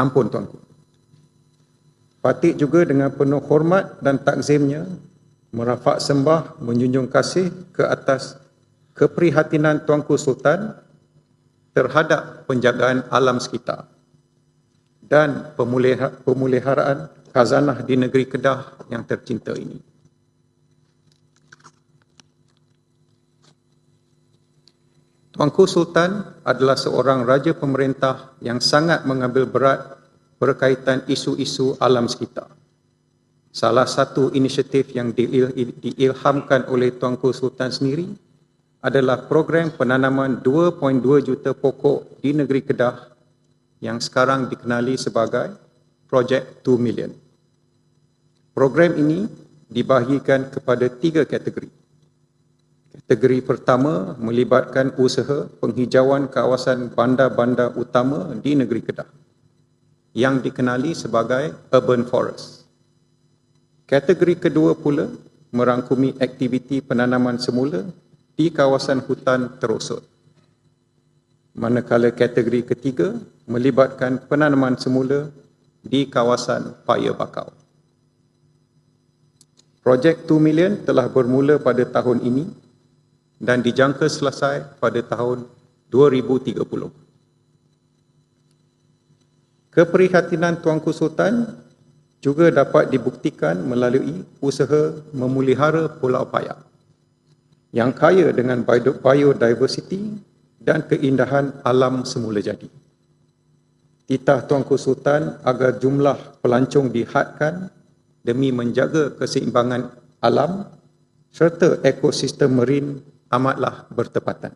Ampun tuanku. Patik juga dengan penuh hormat dan takzimnya merafak sembah menjunjung kasih ke atas keprihatinan Tuanku Sultan terhadap penjagaan alam sekitar dan pemuliharaan khazanah di negeri Kedah yang tercinta ini. Tuanku Sultan adalah seorang raja pemerintah yang sangat mengambil berat berkaitan isu-isu alam sekitar. Salah satu inisiatif yang diilhamkan oleh Tuanku Sultan sendiri adalah program penanaman 2.2 juta pokok di negeri Kedah yang sekarang dikenali sebagai Project 2 Million. Program ini dibahagikan kepada tiga kategori. Kategori pertama melibatkan usaha penghijauan kawasan bandar-bandar utama di negeri Kedah yang dikenali sebagai urban forest. Kategori kedua pula merangkumi aktiviti penanaman semula di kawasan hutan terosot. Manakala kategori ketiga melibatkan penanaman semula di kawasan Paya Bakau. Projek 2 million telah bermula pada tahun ini dan dijangka selesai pada tahun 2030. Keprihatinan Tuanku Sultan juga dapat dibuktikan melalui usaha memulihara Pulau Payak yang kaya dengan biodiversity dan keindahan alam semula jadi. Titah Tuanku Sultan agar jumlah pelancong dihadkan demi menjaga keseimbangan alam serta ekosistem marin amatlah bertepatan.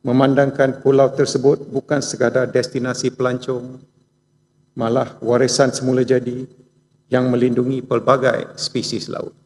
Memandangkan pulau tersebut bukan sekadar destinasi pelancong, malah warisan semula jadi yang melindungi pelbagai spesies laut.